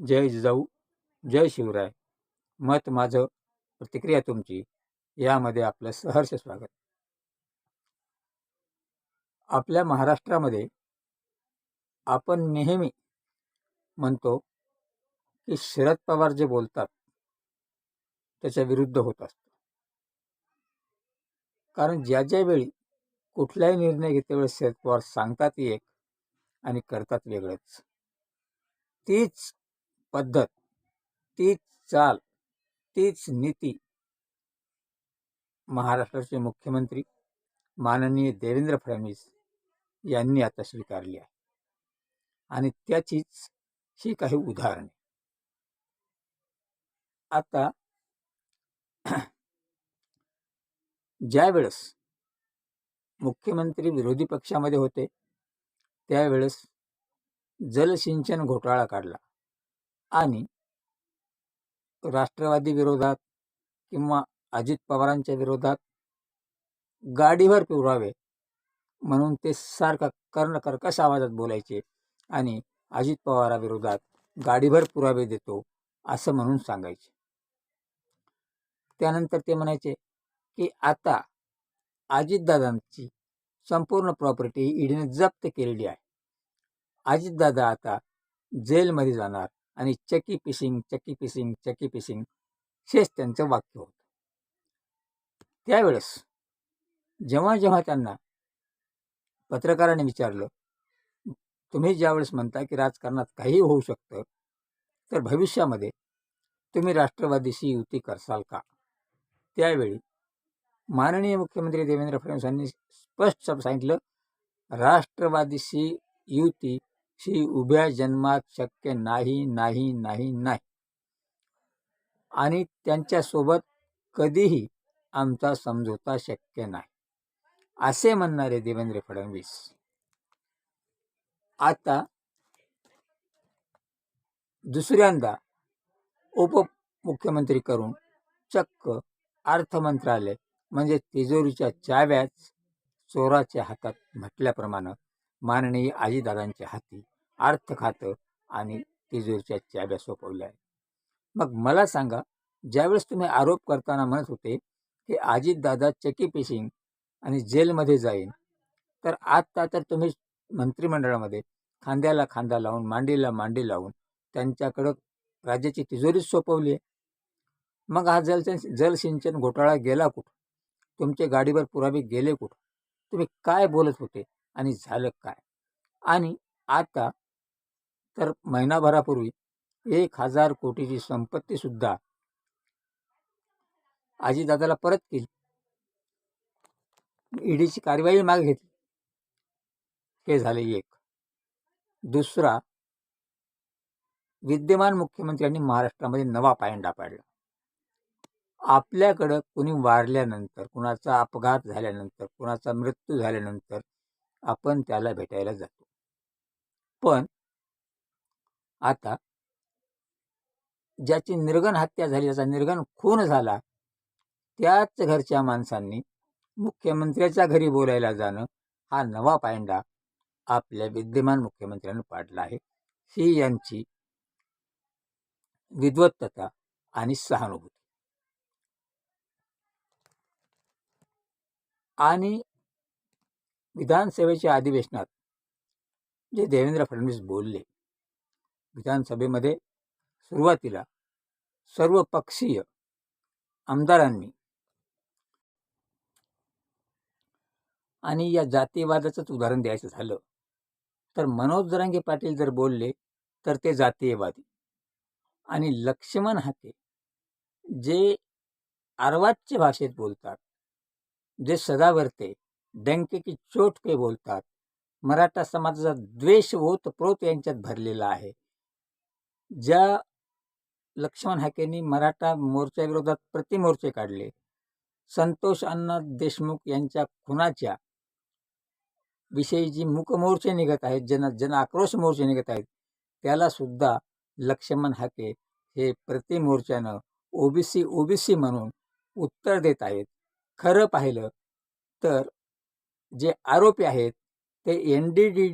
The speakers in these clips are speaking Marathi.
जय जिजाऊ जय शिवराय. मत माझं प्रतिक्रिया तुमची. यामध्ये आपलं सहर्ष स्वागत. आपल्या महाराष्ट्रामध्ये आपण नेहमी म्हणतो की शरद पवार जे बोलतात त्याच्या विरुद्ध होत असतो. कारण ज्या ज्या वेळी कुठलाही निर्णय घेते शरद पवार सांगतात एक आणि करतात वेगळंच. तीच पद्धत. तीच चाल तीच नीती. महाराष्ट्राचे मुख्यमंत्री माननीय देवेंद्र फडणवीस यांनी आता स्वीकारली आहे. आणि त्याचीच ही काही उदाहरणे. आता ज्यावेळेस मुख्यमंत्री विरोधी पक्षामध्ये होते त्यावेळेस जलसिंचन घोटाळा काढला. आणि राष्ट्रवादी विरोधात किंवा अजित पवारांच्या विरोधात गाडीवर पुरावे म्हणून ते सारखा कर्ण कर्कश आवाजात बोलायचे आणि अजित पवाराविरोधात गाडीभर पुरावे देतो असं म्हणून सांगायचे. त्यानंतर ते म्हणायचे की आता अजितदादांची संपूर्ण प्रॉपर्टी ईडीने जप्त केलेली आहे. अजितदादा आता जेलमध्ये जाणार. आणि चकी पिसिंग चकी पिसिंग चकी पिसिंग हेच त्यांचं वाक्य होतं. त्यावेळेस जेव्हा जेव्हा त्यांना पत्रकाराने विचारलं तुम्ही ज्यावेळेस म्हणता की राजकारणात काहीही होऊ शकतं तर भविष्यामध्ये तुम्ही राष्ट्रवादीशी युती करसाल का? त्यावेळी माननीय मुख्यमंत्री देवेंद्र फडणवीस यांनी स्पष्ट सांगितलं राष्ट्रवादीशी युती ही उभ्या जन्मात शक्य नाही नाही नाही नाही. आणि त्यांच्यासोबत कधीही आमचा समझोता शक्य नाही. असे म्हणणारे देवेंद्र फडणवीस. आता दुसऱ्यांदा उपमुख्यमंत्री करून चक्क अर्थ मंत्रालय म्हणजे तिजोरीच्या चाव्याच चोराच्या हातात म्हटल्याप्रमाणे माननीय आजीदादांच्या हाती अर्थ खातं आणि तिजोरीच्या चाव्या सोपवल्या आहेत. मग मला सांगा ज्यावेळेस तुम्ही आरोप करताना म्हणत होते की अजितदादा चकी पिशिंग आणि जेलमध्ये जाईन तर आत्ता तर तुम्ही मंत्रिमंडळामध्ये खांद्याला खांदा लावून मांडीला मांडी लावून त्यांच्याकडं राज्याची तिजोरीच सोपवली आहे. मग हा जल जलसिंचन घोटाळा गेला कुठं? तुमचे गाडीवर पुरावे गेले कुठं? तुम्ही काय बोलत होते? आणि झालं काय? आणि आता तर महिनाभरापूर्वी एक हजार कोटीची संपत्तीसुद्धा आजीदादाला परत केली. ईडीची कारवाई मागे घेतली. हे झाले एक. दुसरा विद्यमान मुख्यमंत्र्यांनी महाराष्ट्रामध्ये नवा पायंडा पाडला. आपल्याकडं कुणी वारल्यानंतर कुणाचा अपघात झाल्यानंतर कुणाचा मृत्यू झाल्यानंतर आपण त्याला भेटायला जातो. पण आता ज्याची निर्गण हत्या झाली ज्याचा निर्गण खून झाला त्याच घरच्या माणसांनी मुख्यमंत्र्याच्या घरी बोलायला जाणं हा नवा पायंडा आपल्या विद्यमान मुख्यमंत्र्यांनी पाडला आहे. ही यांची विद्वत्तता आणि सहानुभूती. आणि विधानसभेच्या अधिवेशनात जे देवेंद्र फडणवीस बोलले विधानसभेमध्ये सुरुवातीला सर्व पक्षीय आमदारांनी आणि या जातीयवादाचंच उदाहरण द्यायचं झालं तर मनोज जरांगे पाटील जर बोलले तर ते जातीयवादी. आणि लक्ष्मण हाके जे आर्वाच्य भाषेत बोलतात जे सदावरते डंके की चोट बोलतात. मराठा समाजाचा द्वेष ओतप्रोत यांच्यात भरलेला आहे. ज्या लक्ष्मण हाकेंनी मराठा मोर्चाविरोधात प्रतिमोर्चे काढले. संतोष अण्णा देशमुख यांच्या खुनाच्या विषयी जी मुकमोर्चे निघत आहेत जन जन आक्रोश मोर्चे निघत आहेत त्याला सुद्धा लक्ष्मण हाके हे प्रतिमोर्चानं ओबीसी ओबीसी म्हणून उत्तर देत आहेत. खरं पाहिलं तर जे आरोपी आहेत ते N D D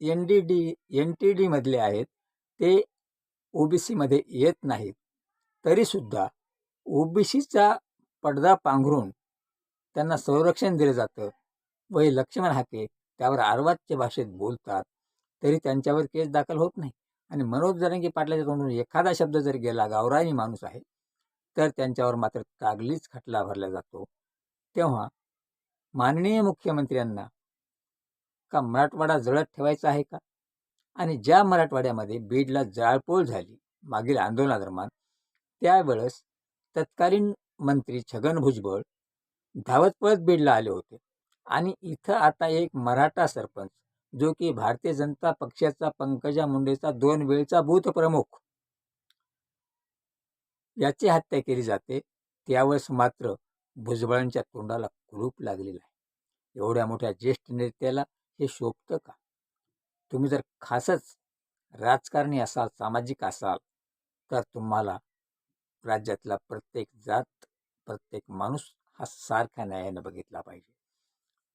N D D N T डीमधले आहेत. ते ओबीसीमध्ये येत नाहीत. तरीसुद्धा ओबीसीचा पडदा पांघरून त्यांना संरक्षण दिलं जातं. व हे लक्ष्मण हाके त्यावर आर्वाच्य भाषेत बोलतात. तरी त्यांच्यावर केस दाखल होत नाही. आणि मनोज जरंगी पाटलाच्या तोंडून एखादा शब्द जर गेला गावरानी माणूस आहे तर त्यांच्यावर मात्र तागलीच खटला भरला जातो. तेव्हा माननीय मुख्यमंत्र्यांना का मराठवाडा जळत ठेवायचा आहे का? आणि ज्या मराठवाड्यामध्ये बीडला जाळपोळ झाली मागील आंदोलनादरम्यान त्यावेळेस तत्कालीन मंत्री छगन भुजबळ धावत पळत बीडला आले होते. आणि इथं आता एक मराठा सरपंच जो की भारतीय जनता पक्षाचा पंकजा मुंडेचा दोन वेळचा बूथ प्रमुख याची हत्या केली जाते. त्यावेळेस मात्र भुजबळांच्या तोंडाला कुलूप लागलेला आहे. एवढ्या मोठ्या ज्येष्ठ नेत्याला हे शोभतं का? तुम्ही जर खासच राजकारणी असाल सामाजिक असाल तर तुम्हाला राज्यातला प्रत्येक जात प्रत्येक माणूस हा सारख्या न्यायानं बघितला पाहिजे.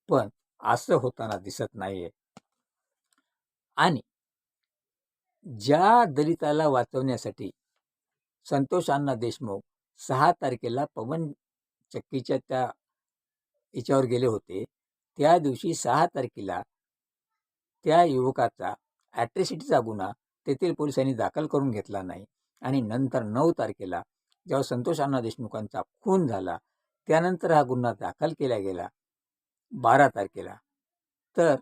पण असं होताना दिसत नाहीये. आणि ज्या दलिताला वाचवण्यासाठी संतोष अण्णा देशमुख सहा तारखेला पवन चक्कीच्या त्या याच्यावर गेले होते. त्या दिवशी सहा तारखेला त्या युवकाचा ॲट्रिसिटीचा गुन्हा तेथील पोलिसांनी दाखल करून घेतला नाही आणि नंतर नऊ तारखेला जेव्हा संतोष अण्णा देशमुखांचा खून झाला त्यानंतर हा गुन्हा दाखल केला गेला बारा तारखेला. तर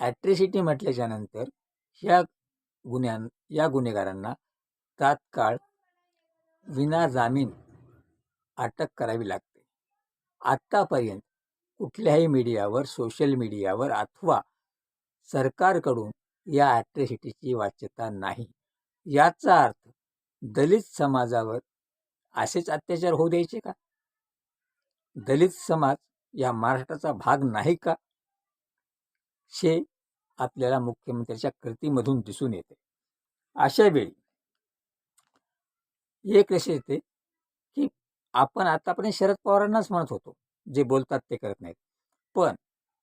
ॲट्रिसिटी म्हटल्याच्या नंतर ह्या गुन्ह्यां या गुन्हेगारांना तात्काळ विना जामीन अटक करावी लागते. आत्तापर्यंत कुठल्याही मीडियावर सोशल मीडियावर अथवा सरकारकडून या ॲट्रिसिटीची वाच्यता नाही. याचा अर्थ दलित समाजावर असेच अत्याचार होऊ द्यायचे का? दलित समाज या महाराष्ट्राचा भाग नाही का? हे आपल्याला मुख्यमंत्र्याच्या कृतीमधून दिसून येते. अशा वेळी एक लक्ष येते आपण आतापर्यंत शरद पवारांनाच म्हणत होतो जे बोलतात ते करत नाहीत. पण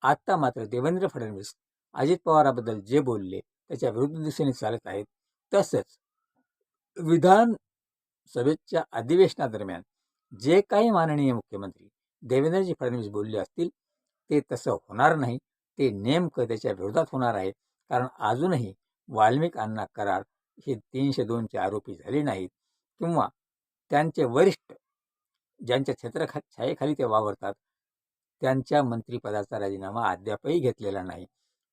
आत्ता मात्र देवेंद्र फडणवीस अजित पवाराबद्दल जे बोलले त्याच्या विरुद्ध दिशेने चालत आहेत. तसंच विधान सभेच्या अधिवेशनादरम्यान जे काही माननीय मुख्यमंत्री देवेंद्रजी फडणवीस बोलले असतील ते तसं होणार नाही. ते नेमकं त्याच्या विरोधात होणार आहे. कारण अजूनही वाल्मिक अण्णा करार हे तीनशे दोनचे आरोपी झाले नाहीत किंवा त्यांचे वरिष्ठ ज्यांच्या क्षेत्रखा छायेखाली ते वावरतात त्यांच्या मंत्रिपदाचा राजीनामा अद्यापही घेतलेला नाही.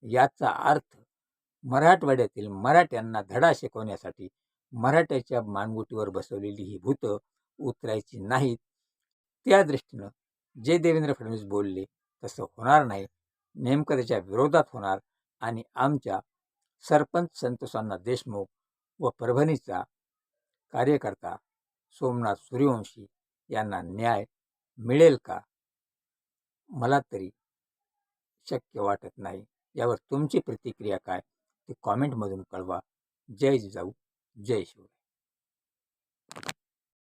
याचा अर्थ मराठवाड्यातील मराठ्यांना धडा शिकवण्यासाठी मराठ्याच्या मानगुटीवर बसवलेली ही भूतं उतरायची नाहीत. त्या दृष्टीनं जे देवेंद्र फडणवीस बोलले तसं होणार नाही. नेमकं त्याच्या विरोधात होणार आणि आमच्या सरपंच संतोषांना देशमुख व परभणीचा कार्यकर्ता सोमनाथ सूर्यवंशी यांना न्याय मिळेल का? मला तरी शक्य वाटत नाही. यावर तुमची प्रतिक्रिया काय? ते कॉमेंटमधून कळवा. जय जिजाऊ. जय शिवराय.